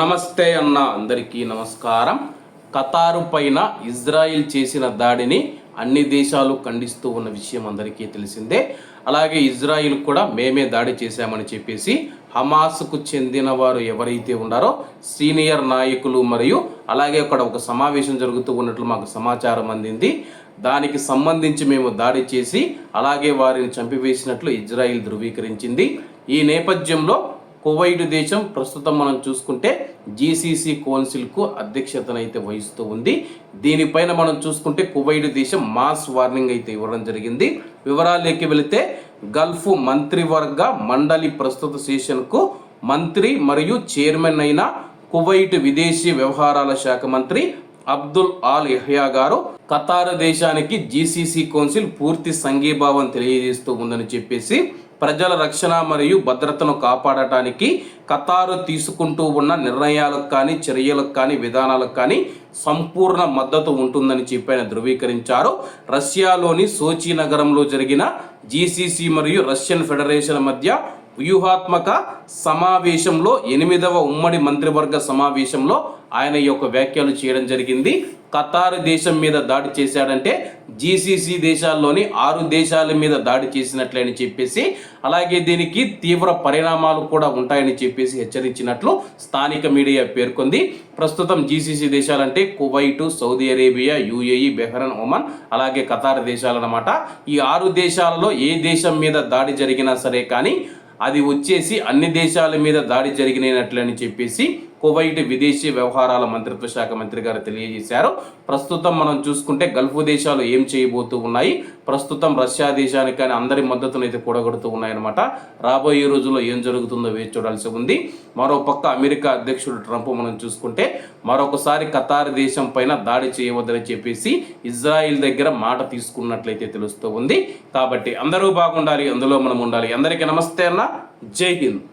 నమస్తే అన్న అందరికీ నమస్కారం. ఖతారు పైన ఇజ్రాయిల్ చేసిన దాడిని అన్ని దేశాలు ఖండిస్తూ ఉన్న విషయం అందరికీ తెలిసిందే. అలాగే ఇజ్రాయిల్ కూడా మేమే దాడి చేశామని చెప్పేసి హమాస్కు చెందిన వారు ఎవరైతే ఉన్నారో సీనియర్ నాయకులు మరియు అలాగే అక్కడ ఒక సమావేశం జరుగుతూ ఉన్నట్లు మాకు సమాచారం అందింది. దానికి సంబంధించి మేము దాడి చేసి అలాగే వారిని చంపివేసినట్లు ఇజ్రాయిల్ ధృవీకరించింది. ఈ నేపథ్యంలో కువైట్ దేశం ప్రస్తుతం మనం చూసుకుంటే జీసీసీ కౌన్సిల్కు అధ్యక్షతనైతే వహిస్తూ ఉంది. దీనిపైన మనం చూసుకుంటే కువైట్ దేశం మాస్ వార్నింగ్ అయితే ఇవ్వడం జరిగింది. వివరాల్లోకి వెళితే గల్ఫ్ మంత్రివర్గ మండలి ప్రస్తుత సెషన్కు మంత్రి మరియు చైర్మన్ అయిన కువైట్ విదేశీ వ్యవహారాల శాఖ మంత్రి అబ్దుల్ ఆల్ ఇహ్యా గారు ఖతార్ దేశానికి జీసీసీ కౌన్సిల్ పూర్తి సంఘీభావం తెలియజేస్తూ ఉందని చెప్పేసి ప్రజల రక్షణ మరియు భద్రతను కాపాడటానికి ఖతారు తీసుకుంటూ ఉన్న నిర్ణయాలకు కానీ చర్యలకు కానీ విధానాలకు కానీ సంపూర్ణ మద్దతు ఉంటుందని చెప్పి ధృవీకరించారు. రష్యాలోని సోచి నగరంలో జరిగిన జీసీసీ మరియు రష్యన్ ఫెడరేషన్ మధ్య వ్యూహాత్మక సమావేశంలో ఎనిమిదవ ఉమ్మడి మంత్రివర్గ సమావేశంలో ఆయన ఈ యొక్క వ్యాఖ్యలు చేయడం జరిగింది. ఖతారు దేశం మీద దాడి చేశాడంటే జీసీసీ దేశాల్లోని ఆరు దేశాల మీద దాడి చేసినట్లే అని చెప్పేసి అలాగే దీనికి తీవ్ర పరిణామాలు కూడా ఉంటాయని చెప్పేసి హెచ్చరించినట్లు స్థానిక మీడియా పేర్కొంది. ప్రస్తుతం GCC దేశాలంటే Kuwait Saudi Arabia UAE Bahrain Oman అలాగే ఖతార్ దేశాలన్నమాట. ఈ ఆరు దేశాలలో ఏ దేశం మీద దాడి జరిగినా సరే కానీ అది వచ్చేసి అన్ని దేశాల మీద దాడి జరిగినట్లని చెప్పేసి కువైట్ విదేశీ వ్యవహారాల మంత్రిత్వ శాఖ మంత్రి గారు తెలియజేశారు. ప్రస్తుతం మనం చూసుకుంటే గల్ఫ్ దేశాలు ఏం చేయబోతూ ఉన్నాయి? ప్రస్తుతం రష్యా దేశానికి కానీ అందరి మద్దతును అయితే కూడగడుతూ ఉన్నాయన్నమాట. రాబోయే రోజుల్లో ఏం జరుగుతుందో వేచి చూడాల్సి ఉంది. మరో పక్క అమెరికా అధ్యక్షుడు ట్రంప్ మనం చూసుకుంటే మరొకసారి ఖతార్ దేశం పైన దాడి చేయవద్దని చెప్పేసి ఇజ్రాయిల్ దగ్గర మాట తీసుకున్నట్లయితే తెలుస్తూ ఉంది. కాబట్టి అందరూ బాగుండాలి అందులో మనం ఉండాలి. అందరికీ నమస్తే అన్న. జై హింద్.